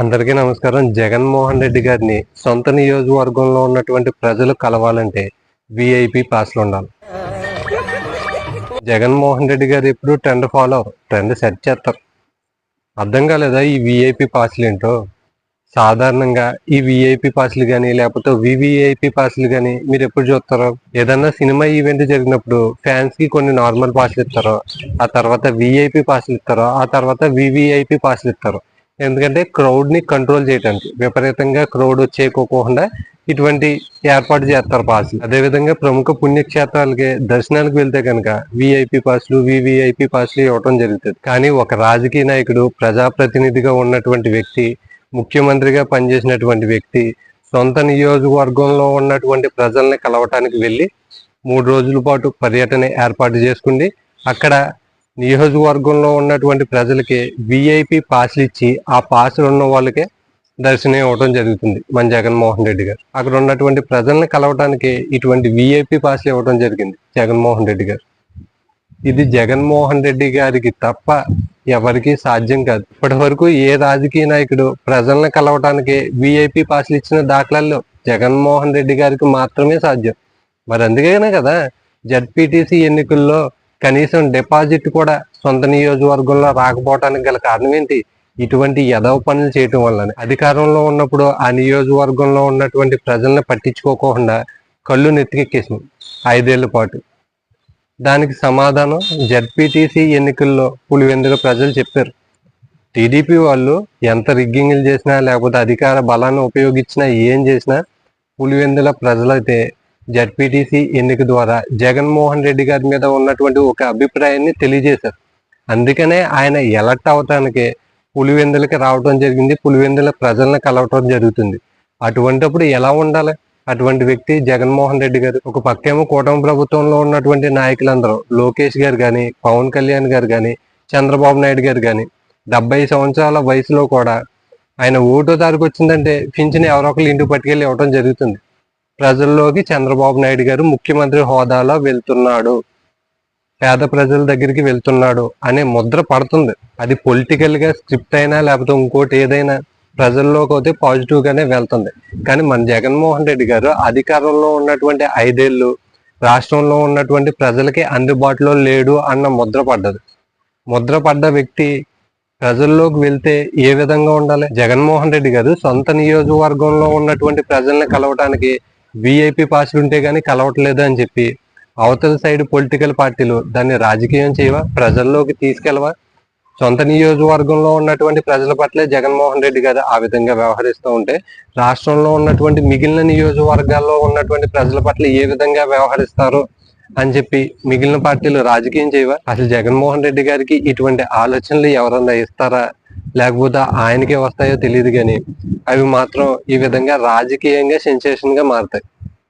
అందరికీ నమస్కారం. జగన్మోహన్ రెడ్డి గారిని సొంత నియోజకవర్గంలో ఉన్నటువంటి ప్రజలు కలవాలంటే విఐపి పాస్లు ఉండాలి. జగన్మోహన్ రెడ్డి గారు ఎప్పుడు ట్రెండ్ ఫాలో ట్రెండ్ సెట్ చేస్తారు. అర్థం కాలేదా ఈ విఐపి పాస్లు ఏంటో? సాధారణంగా ఈ విఐపి పాస్లు కానీ లేకపోతే వివిఐపి పాస్లు కానీ మీరు ఎప్పుడు చూస్తారో? ఏదన్నా సినిమా ఈవెంట్ జరిగినప్పుడు ఫ్యాన్స్కి కొన్ని నార్మల్ పాస్లు ఇస్తారో ఆ తర్వాత విఐపి పాస్లు ఇస్తారో ఆ తర్వాత వివిఐపి పాస్లు ఇస్తారు. ఎందుకంటే క్రౌడ్ని కంట్రోల్ చేయడానికి విపరీతంగా క్రౌడ్ వచ్చేయకోకుండా ఇటువంటి ఏర్పాటు చేస్తారు పాసులు అదేవిధంగా ప్రముఖ పుణ్యక్షేత్రాలకి దర్శనానికి వెళ్తే కనుక విఐపి పాసులు వివిఐపి పాసులు ఇవ్వటం జరుగుతుంది. కానీ ఒక రాజకీయ నాయకుడు ప్రజాప్రతినిధిగా ఉన్నటువంటి వ్యక్తి ముఖ్యమంత్రిగా పనిచేసినటువంటి వ్యక్తి సొంత నియోజకవర్గంలో ఉన్నటువంటి ప్రజల్ని కలవటానికి వెళ్ళి మూడు రోజుల పాటు పర్యటన ఏర్పాటు చేసుకుంది అక్కడ నియోజకవర్గంలో ఉన్నటువంటి ప్రజలకి విఐపి పాస్లు ఇచ్చి ఆ పాసులు ఉన్న వాళ్ళకే దర్శనం ఇవ్వడం జరుగుతుంది మన జగన్మోహన్ రెడ్డి గారు. అక్కడ ఉన్నటువంటి ప్రజల్ని కలవడానికి ఇటువంటి విఐపి పాస్లు ఇవ్వడం జరిగింది జగన్మోహన్ రెడ్డి గారు. ఇది జగన్మోహన్ రెడ్డి గారికి తప్ప ఎవరికి సాధ్యం కాదు. ఇప్పటి వరకు ఏ రాజకీయ నాయకుడు ప్రజల్ని కలవటానికి విఐపి పాస్లు ఇచ్చిన దాఖలాల్లో జగన్మోహన్ రెడ్డి గారికి మాత్రమే సాధ్యం. మరి అందుకేనే కదా జడ్పీటీసీ ఎన్నికల్లో కనీసం డిపాజిట్ కూడా సొంత నియోజకవర్గంలో రాకపోవటానికి గల కారణం ఏంటి? ఇటువంటి యదవ పనులు చేయటం వల్లనే. అధికారంలో ఉన్నప్పుడు ఆ నియోజకవర్గంలో ఉన్నటువంటి ప్రజల్ని పట్టించుకోకుండా కళ్ళు నెత్తికెక్కేసింది ఐదేళ్ళ పాటు. దానికి సమాధానం జడ్పీటీసీ ఎన్నికల్లో పులివెందుల ప్రజలు చెప్పారు. టీడీపీ వాళ్ళు ఎంత రిగ్గింగ్లు చేసినా లేకపోతే అధికార బలాన్ని ఉపయోగించినా ఏం చేసినా పులివెందుల ప్రజలైతే జడ్పీటీసీ ఎన్నిక ద్వారా జగన్మోహన్ రెడ్డి గారి మీద ఉన్నటువంటి ఒక అభిప్రాయాన్ని తెలియజేశారు. అందుకనే ఆయన ఎలక్ట్ అవటానికి పులివెందులకి రావటం జరిగింది పులివెందుల ప్రజలను కలవటం జరుగుతుంది. అటువంటిప్పుడు ఎలా ఉండాలి? అటువంటి వ్యక్తి జగన్మోహన్ రెడ్డి గారు. ఒక పక్కేమో కూటమి ప్రభుత్వంలో ఉన్నటువంటి నాయకులందరూ లోకేష్ గారు కానీ పవన్ కళ్యాణ్ గారు కానీ చంద్రబాబు నాయుడు గారు కానీ డెబ్బై సంవత్సరాల వయసులో కూడా ఆయన ఓటో తారీఖు వచ్చిందంటే పింఛన్ ఎవరో ఒకరు ఇంటికి పట్టుకెళ్ళి ఇవ్వడం జరుగుతుంది. ప్రజల్లోకి చంద్రబాబు నాయుడు గారు ముఖ్యమంత్రి హోదాలో వెళ్తున్నాడు. పేద ప్రజల దగ్గరికి వెళ్తున్నాడు అనే ముద్ర పడుతుంది. అది పొలిటికల్గా స్క్రిప్ట్ అయినా లేకపోతే ఇంకోటి ఏదైనా ప్రజల్లోకి అయితే పాజిటివ్గానే వెళ్తుంది. కానీ మన జగన్మోహన్ రెడ్డి గారు అధికారంలో ఉన్నటువంటి ఐదేళ్ళు రాష్ట్రంలో ఉన్నటువంటి ప్రజలకి అందుబాటులో లేడు అన్న ముద్ర పడ్డది. ముద్ర పడ్డ వ్యక్తి ప్రజల్లోకి వెళ్తే ఏ విధంగా ఉండాలి? జగన్మోహన్ రెడ్డి గారు సొంత నియోజకవర్గంలో ఉన్నటువంటి ప్రజల్ని కలవటానికి విఐపి పాసులు ఉంటే గానీ కలవట్లేదు అని చెప్పి అవతల సైడ్ పొలిటికల్ పార్టీలు దాన్ని రాజకీయం చేయవా? ప్రజల్లోకి తీసుకెళ్ళవా? సొంత నియోజకవర్గంలో ఉన్నటువంటి ప్రజల పట్లే జగన్మోహన్ రెడ్డి గారు ఆ విధంగా వ్యవహరిస్తూ ఉంటే రాష్ట్రంలో ఉన్నటువంటి మిగిలిన నియోజకవర్గాల్లో ఉన్నటువంటి ప్రజల పట్ల ఏ విధంగా వ్యవహరిస్తారు అని చెప్పి మిగిలిన పార్టీలు రాజకీయం చేయవా? అసలు జగన్మోహన్ రెడ్డి గారికి ఇటువంటి ఆలోచనలు ఎవరన్నా ఇస్తారా? లేకపోతే ఆయనకే వస్తాయో తెలియదు కానీ అవి మాత్రం ఈ విధంగా రాజకీయంగా సెన్సేషన్గా మారుతాయి.